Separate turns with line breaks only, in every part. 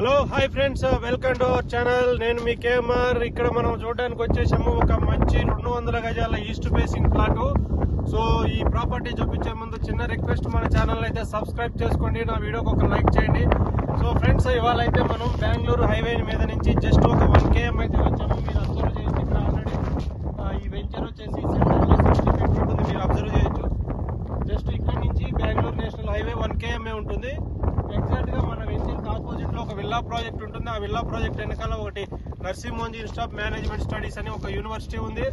Hello hi friends welcome to our channel నేను మీ KMR. ఇక్కడ మనం చూడడానికి వచ్చేసాము ఒక మంచి రెండు వందల గజాల ఈస్ట్ ఫేసింగ్ ప్లాట్ సో ఈ ప్రాపర్టీ చూపించే ముందు చిన్న రిక్వెస్ట్ మన ఛానల్ అయితే సబ్స్క్రైబ్ చేసుకోండి. నా వీడియోకి ఒక లైక్ చేయండి. సో ఫ్రెండ్స్ ఇవాళ అయితే మనం బెంగళూరు హైవే మీద నుంచి జస్ట్ ఒక వన్ కేఎం అయితే వచ్చాము. మీరు అబ్జర్వ్ చేసి ఇక్కడ ఆల్రెడీ ఈ వెంచర్ వచ్చేసి సెంటర్లో ఉంటుంది మీరు అబ్జర్వ్ చేయొచ్చు. జస్ట్ ఇక్కడ నుంచి Bengaluru national highway one KMA ఉంటుంది ఎగ్జాక్ట్గా మన వెంచర్ ఆపోజిట్లో ఒక విల్లా ప్రాజెక్ట్ ఉంటుంది. ఆ విల్లా ప్రాజెక్ట్ వెనకాల ఒకటి Narsee Monjee institute of management studies అని ఒక యూనివర్సిటీ ఉంది.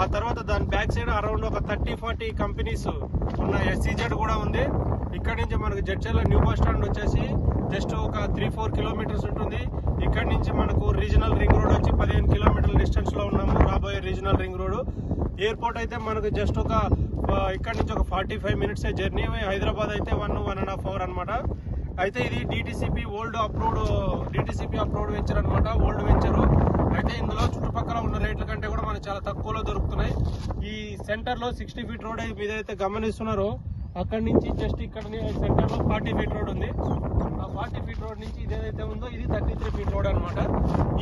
ఆ తర్వాత దాని బ్యాక్ సైడ్ అరౌండ్ ఒక థర్టీ ఫార్టీ కంపెనీస్ ఉన్న ఎస్సీజెడ్ కూడా ఉంది. ఇక్కడ నుంచి మనకు జడ్చర్ల న్యూ బస్ స్టాండ్ వచ్చేసి జస్ట్ ఒక త్రీ ఫోర్ కిలోమీటర్స్ ఉంటుంది. ఇక్కడ నుంచి మనకు రీజనల్ రింగ్ రోడ్ వచ్చి పదిహేను కిలోమీటర్ల డిస్టెన్స్లో ఉన్నాము రాబోయే రీజనల్ రింగ్ రోడ్. ఎయిర్పోర్ట్ అయితే మనకు జస్ట్ ఒక ఇక్కడ నుంచి ఒక forty five minutes journey Hyderabad అయితే one one and half hour అనమాట అయితే ఇది DTCP old approved DTCP approved venture అనమాట ఓల్డ్ వెంచర్ అయితే ఇందులో చుట్టుపక్కల ఉన్న రేట్ల కంటే కూడా మనకు చాలా తక్కువలో దొరుకుతున్నాయి. ఈ సెంటర్లో సిక్స్టీ ఫీట్ రోడ్ మీద అయితే గమనిస్తున్నారో అక్కడి నుంచి జస్ట్ ఇక్కడ సెంటర్లో ఫార్టీ ఫీట్ రోడ్ ఉంది. ఆ ఫార్టీ ఫీట్ రోడ్ నుంచి ఇది ఏదైతే ఉందో ఇది థర్టీ త్రీ ఫీట్ రోడ్ అనమాట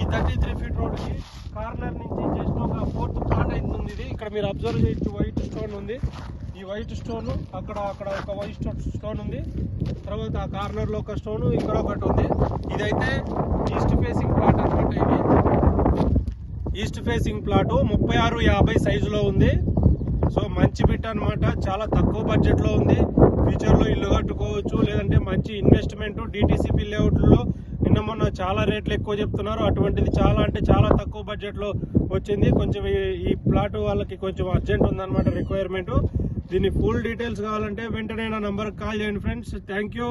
ఈ థర్టీ త్రీ ఫీట్ రోడ్కి కార్నర్ నుంచి జస్ట్ ఒక ఫోర్త్ ప్లాట్ అవుతుంది ఇది ఇక్కడ మీరు అబ్జర్వ్ చేయొచ్చు వైట్ స్టోన్ ఉంది. ఈ వైట్ స్టోన్ అక్కడ అక్కడ ఒక వైట్ స్టోన్ ఉంది. తర్వాత ఆ కార్నర్లో ఒక స్టోన్ ఇక్కడ ఒకటి ఉంది. ఇదైతే ఈస్ట్ ఫేసింగ్ ప్లాట్ అనమాట ఇది. ఈస్ట్ ఫేసింగ్ ప్లాట్ ముప్పై ఆరు యాభై సైజులో ఉంది. సో మంచి బిట్ అన్నమాట. చాలా తక్కువ బడ్జెట్లో ఉంది. ఫ్యూచర్లో ఇల్లు కట్టుకోవచ్చు లేదంటే మంచి ఇన్వెస్ట్మెంట్ డిటీసీపీ లేఅవుట్లో నిన్న మొన్న చాలా రేట్లు ఎక్కువ చెప్తున్నారు. అటువంటిది చాలా అంటే చాలా తక్కువ బడ్జెట్లో వచ్చింది. కొంచెం ఈ- ఈ ప్లాట్ వాళ్ళకి కొంచెం అర్జెంట్ ఉందన్నమాట రిక్వైర్మెంట్ దీని ఫుల్ డీటెయిల్స్ కావాలంటే వెంటనే నా నంబర్కి కాల్ చేయండి ఫ్రెండ్స్ థ్యాంక్ యూ